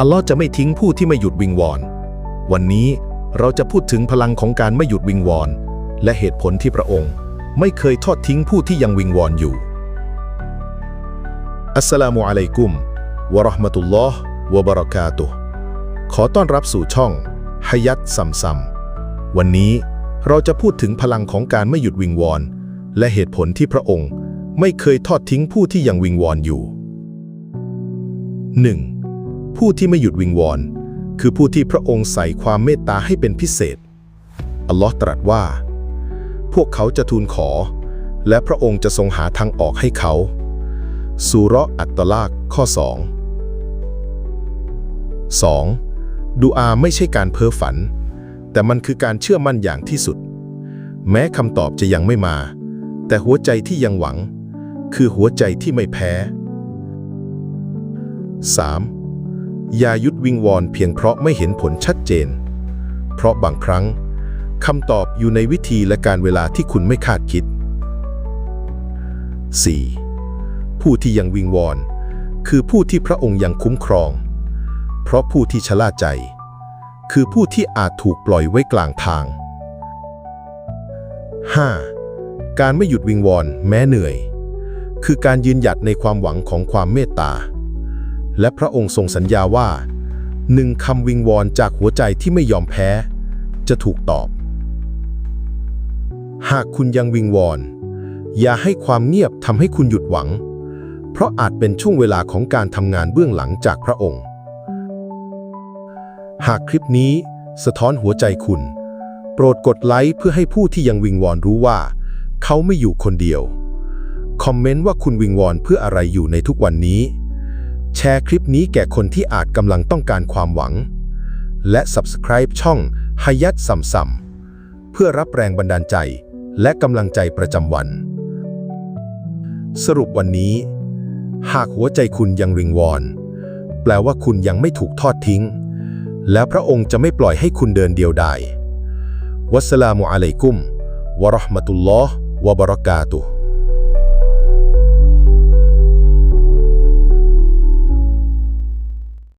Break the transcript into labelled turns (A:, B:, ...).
A: อัลลอฮ์จะไม่ทิ้งผู้ที่ไม่หยุดวิงวอน วันนี้เราจะพูดถึงพลังของการไม่หยุดวิงวอน และเหตุผลที่พระองค์ ไม่เคยทอดทิ้งผู้ที่ยังวิงวอนอยู่ อัสสลามุอะลัยกุมวะเราะห์มะตุลลอฮ์วะบะเราะกาตุฮ์ขอต้อนรับสู่ช่องฮยัตซัมซัมวันนี้เราจะพูดถึงพลังของการไม่หยุดวิงวอน และเหตุผลที่พระองค์ ไม่เคยทอดทิ้งผู้ที่ยังวิงวอนอยู่ 1. ผู้ที่ไม่หยุดวิงวอน คือผู้ที่พระองค์ใส่ความเมตตาให้เป็นพิเศษ อัลลอฮ์ตรัสว่า พวกเขาจะทูลขอ และพระองค์จะทรงหาทางออกให้เขาสุราะห์อัตตลากข้อ 2 2. ดูอาไม่ใช่การเพ้อฝัน แต่มันคือการเชื่อมั่นอย่างที่สุด แม้คำตอบจะยังไม่มา แต่หัวใจที่ยังหวัง คือหัวใจที่ไม่แพ้ 3. อย่าหยุดวิงวอนเพียงเพราะไม่เห็นผลชัดเจน เพราะบางครั้งคำตอบอยู่ในวิธีและการเวลาที่คุณไม่คาดคิด 4. ผู้ที่ยังวิงวอน คือผู้ที่พระองค์ยังคุ้มครอง เพราะผู้ที่ชะล่าใจ คือผู้ที่อาจถูกปล่อยไว้กลางทาง 5. การไม่หยุดวิงวอนแม้เหนื่อย คือการยืนหยัดในความหวังของความเมตตา และพระองค์ทรงสัญญาว่าหนึ่งคำวิงวอนจากหัวใจที่ไม่ยอมแพ้ จะถูกตอบ หากคุณยังวิงวอน อย่าให้ความเงียบทำให้คุณหยุดหวัง เพราะอาจเป็นช่วงเวลาของการทำงานเบื้องหลังจากพระองค์ หากคลิปนี้สะท้อนหัวใจคุณ โปรดกดไลค์เพื่อให้ผู้ที่ยังวิงวอนรู้ว่า เขาไม่อยู่คนเดียว คอมเมนต์ว่าคุณวิงวอนเพื่ออะไรอยู่ในทุกวันนี้ แชร์คลิปนี้แก่คนที่อาจกำลังต้องการความหวัง และ Subscribe ช่องฮยัตสัมสัมเพื่อรับแรงบันดาลใจ และกำลังใจประจำวัน สรุปวันนี้ หากหัวใจคุณยังริงวอน แปลว่าคุณยังไม่ถูกทอดทิ้ง แล้วพระองค์จะไม่ปล่อยให้คุณเดินเดียวดายวัสสลามุอะลัยกุมวะราะห์มะตุลลอฮ์วะบะเราะกาตุฮ์